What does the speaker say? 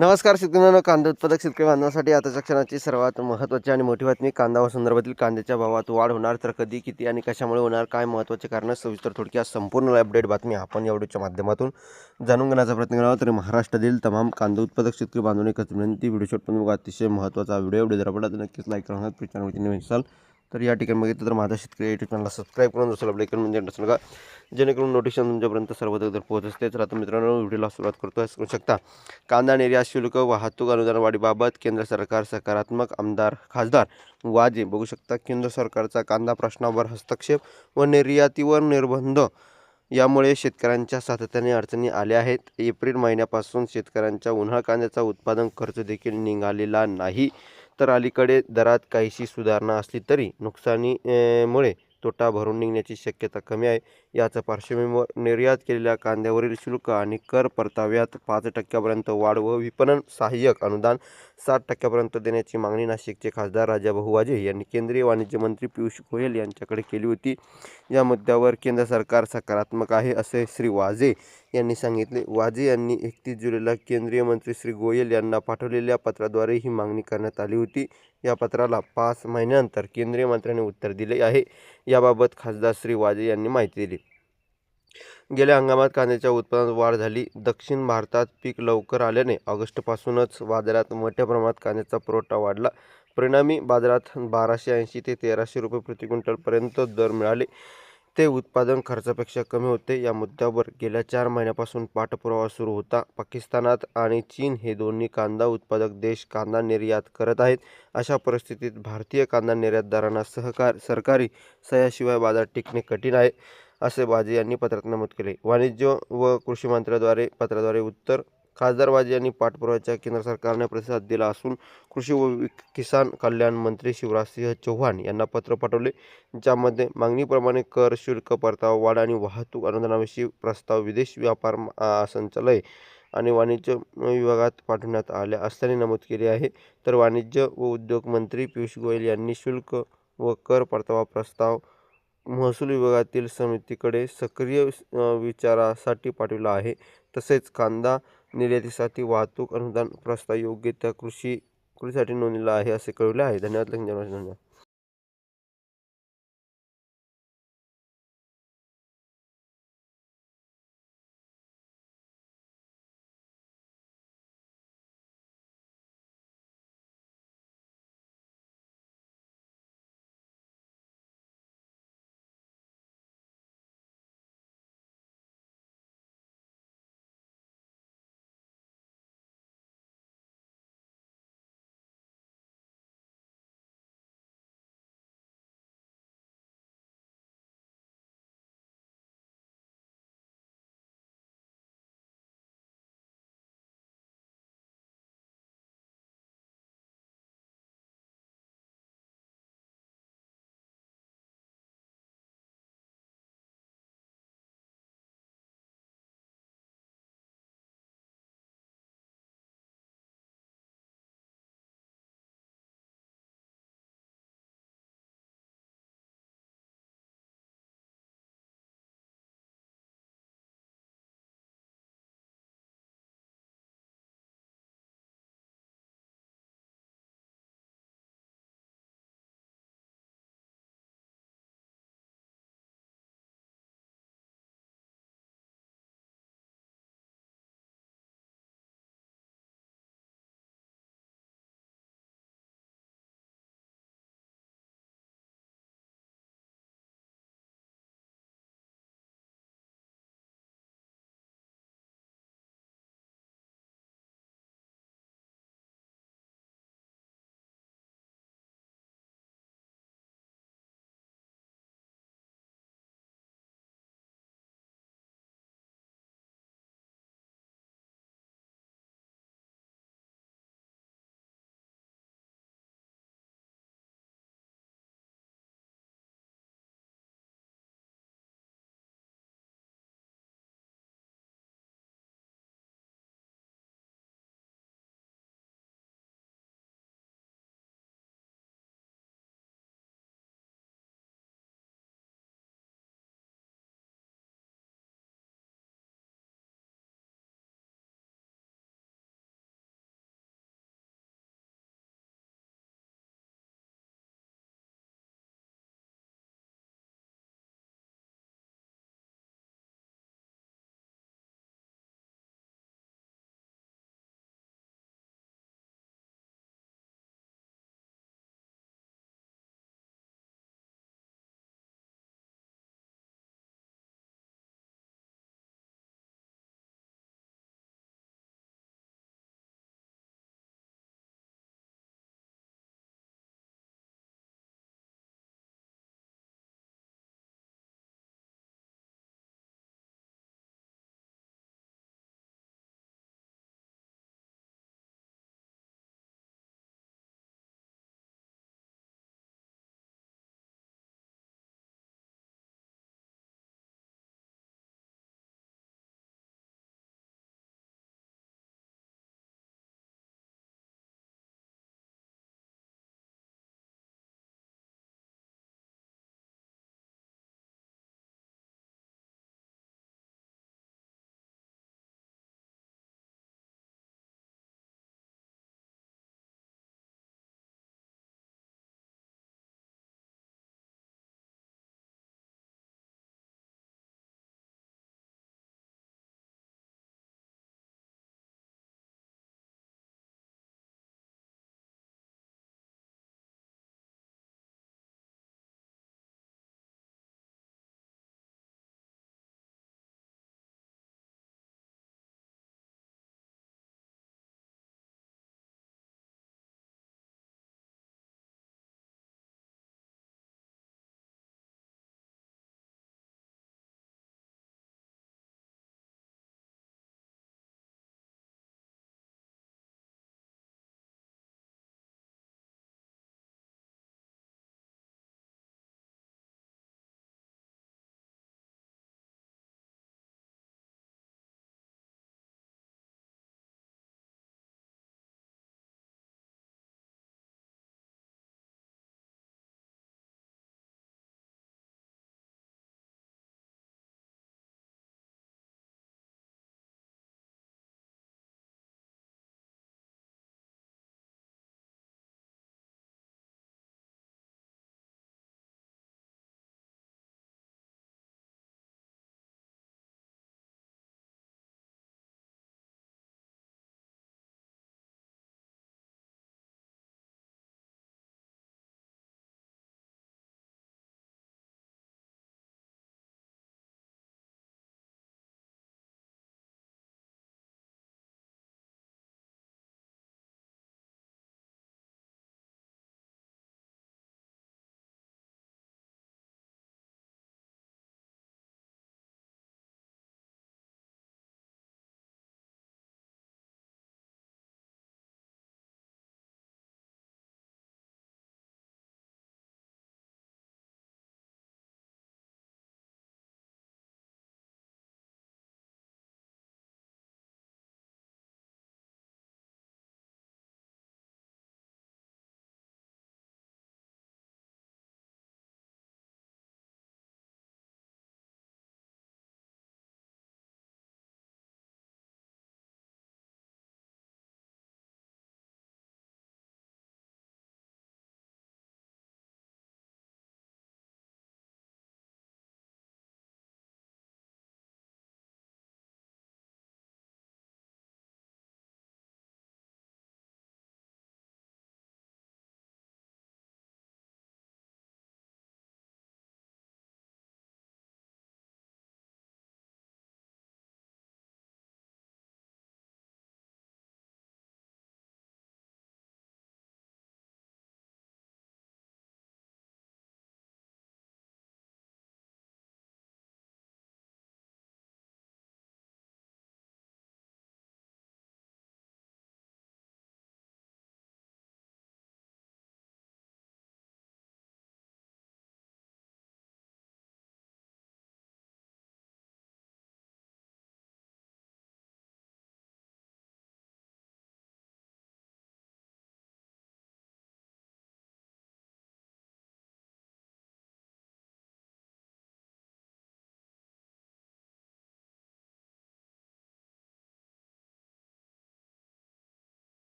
नमस्कार शेतकऱ्यांना कांदा उत्पादक शेतकरी बांधवासाठी आताच्या क्षणाची सर्वात महत्त्वाची आणि मोठी बातमी कांदा व संदर्भातील कांद्याच्या भावात वाढ होणार तर कधी किती आणि कशामुळे होणार काय महत्त्वाचे कारण सविस्तर थोडक्यात संपूर्ण अपडेट बातमी आपण या व्हिडिओच्या माध्यमातून जाणून घेण्याचा प्रयत्न करावा. तरी महाराष्ट्रातील तमाम कांदा उत्पादक शेतकरी बांधवांनी एकच विनंती व्हिडिओ शॉट पण बघा. अतिशय महत्त्वाचा व्हिडिओ व्हिडिओ जर आवडला तर नक्कीच लाईक प्रचार चॅनलवरती नवीन असाल तर या ठिकाणी बघितलं तर माझा शेतकरी युट्यूब चॅनलला सबस्क्राईब करून दुसरं ब्लेक करून म्हणजे नसेल का जेणेकरून नोटिफिकेशन तुमच्यापर्यंत सर्वत्र पोहोच असते तर आता मित्रांनो व्हिडिओला सुरुवात करतो करू शकता. कांदा निर्यात शुल्क वाहतूक अनुदान वाढीबाबत केंद्र सरकार सकारात्मक आमदार खासदार वाजे. बघू शकता केंद्र सरकारचा कांदा प्रश्नावर हस्तक्षेप व निर्यातीवर निर्बंध. यामुळे शेतकऱ्यांच्या सातत्याने अडचणी आल्या आहेत. एप्रिल महिन्यापासून शेतकऱ्यांच्या उन्हाळ कांद्याचा उत्पादन खर्च देखील निघालेला नाही. तर अलीकडे दरात काहीशी सुधारणा असली तरी नुकसानी मुळे तोटा भरून निघण्याची शक्यता कमी आहे. याच्या पार्श्वभूमीवर निर्यात केलेल्या कांद्यावरील शुल्क आणि कर परताव्यात पाच टक्क्यापर्यंत वाढ व विपणन सहाय्यक अनुदान सात टक्क्यापर्यंत देण्याची मागणी नाशिकचे खासदार राजाभाऊ वाजे यांनी केंद्रीय वाणिज्य मंत्री पियुष गोयल यांच्याकडे केली होती. या मुद्द्यावर केंद्र सरकार सकारात्मक आहे असे श्री वाजे यांनी सांगितले. वाजे यांनी एकतीस जुलैला केंद्रीय मंत्री श्री गोयल यांना पाठवलेल्या पत्राद्वारे ही मागणी करण्यात आली होती. या पत्राला पाच महिन्यानंतर केंद्रीय मंत्र्यांनी उत्तर दिले आहे. याबाबत खासदार श्री वाजे यांनी माहिती दिली. गेल्या हंगामात कांद्याच्या उत्पादनात वाढ झाली. दक्षिण भारतात पीक लवकर आल्याने ऑगस्टपासूनच बाजारात मोठ्या प्रमाणात कांद्याचा पुरवठा वाढला. परिणामी बाजारात बाराशे ऐंशी ते तेराशे रुपये प्रति क्विंटलपर्यंत दर मिळाले. ते उत्पादन खर्चापेक्षा कमी होते. या मुद्द्यावर गेल्या चार महिन्यापासून पाठपुरावा सुरू होता. पाकिस्तानात आणि चीन हे दोन्ही कांदा उत्पादक देश कांदा निर्यात करत आहेत. अशा परिस्थितीत भारतीय कांदा निर्यातदारांना सहकार सरकारी सह्याशिवाय बाजार टिकणे कठीण आहे. असे वाजे यांनी पत्रात नमूद केले. वाणिज्य व कृषी मंत्र्याद्वारे पत्राद्वारे उत्तर खासदार वाजे यांनी पाठपुराव्याच्या केंद्र सरकारने प्रतिसाद दिला असून कृषी व किसान कल्याण मंत्री शिवराजसिंह चौहान यांना पत्र पाठवले ज्यामध्ये मागणीप्रमाणे कर शुल्क परतावा वाढ आणि वाहतूक अनुदानाविषयी प्रस्ताव विदेश व्यापार संचालय आणि वाणिज्य विभागात पाठवण्यात आल्या असल्याने नमूद केले आहे. तर वाणिज्य व उद्योग मंत्री पियुष गोयल यांनी शुल्क व कर परतावा प्रस्ताव महसूल विभागातील समितीकडे सक्रिय विचारासाठी पाठविला आहे. तसेच कांदा निर्यातीसाठी वाहतूक अनुदान प्रस्ताव योग्य त्या कृषी कृषीसाठी नोंदलेला आहे असे कळवले आहे. धन्यवाद. धन्यवाद.